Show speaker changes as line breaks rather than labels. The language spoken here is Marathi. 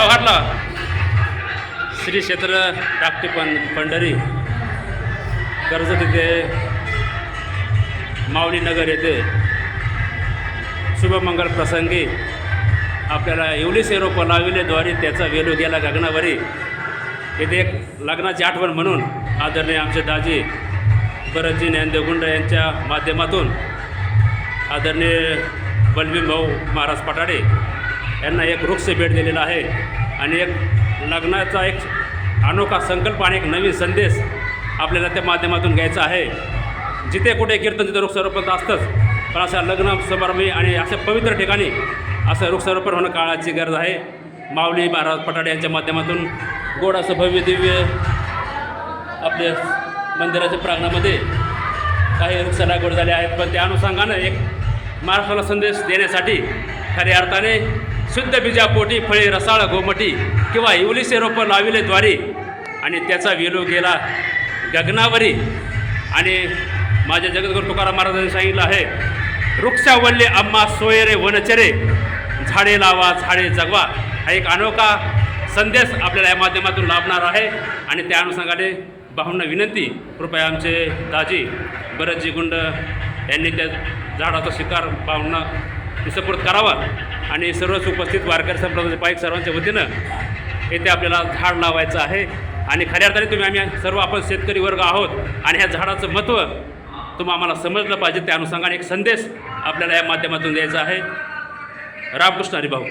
गावातला श्री क्षेत्र टाकटी पण पंढरी. कर्जत येथे माऊली नगर येथे. शुभमंगल प्रसंगी आपल्याला एवढी सेरोप लाविले लाविलेद्वारे त्याचा वेलू गेला गगनावरी. येथे एक लग्नाची आठवण म्हणून आदरणीय आमचे दाजी भरतजी ज्ञानदेव गुंड यांच्या माध्यमातून आदरणीय बलबीन भाऊ महाराज पटाडे यांना एक वृक्ष भेट दिलेला आहे. आणि एक लग्नाचा एक अनोखा संकल्प आणि एक नवीन संदेश आपल्याला त्या माध्यमातून घ्यायचा आहे. जिथे कुठे कीर्तन तिथे वृक्षारोपण असतंच. पण अशा लग्न समारंभी आणि अशा पवित्र ठिकाणी असं वृक्षारोपण होणं काळाची गरज आहे. माऊली महाराज पटाडे यांच्या माध्यमातून गोड असं भव्य दिव्य आपल्या मंदिराच्या प्रांगणामध्ये काही वृक्ष लागवड झाले आहेत. पण त्या अनुषंगानं एक महाराष्ट्राला संदेश देण्यासाठी खऱ्या अर्थाने शुद्ध बीजापोटी फळे रसाळ गोमटी किंवा इवलीसे रोपं लाविले द्वारी आणि त्याचा वेलू गेला गगनावरी. आणि माझ्या जगद्गुरू तुकाराम महाराजांनी सांगितलं आहे वृक्षावल्ले आम्हा सोयरे वनचरे झाडे लावा झाडे जगवा. हा एक अनोखा संदेश आपल्याला या माध्यमातून लाभणार आहे आणि त्या अनुषंगाने भाऊंना विनंती कृपया आमचे दाजी भरतजी गुंड यांनी त्या झाडाचा शिकार भाऊंना सपोर्ट करावा आणि सर्वच उपस्थित वारकरी संप्रदायाचे पाईक सर्वांच्या वतीनं येथे आपल्याला झाड लावायचं आहे. आणि खऱ्या अर्थाने तुम्ही आम्ही सर्व आपण शेतकरी वर्ग आहोत आणि ह्या झाडाचं महत्त्व तुम्ही आम्हाला समजलं पाहिजे. त्या अनुषंगाने एक संदेश आपल्याला या माध्यमातून द्यायचा आहे. रामकृष्ण हरिभाऊ.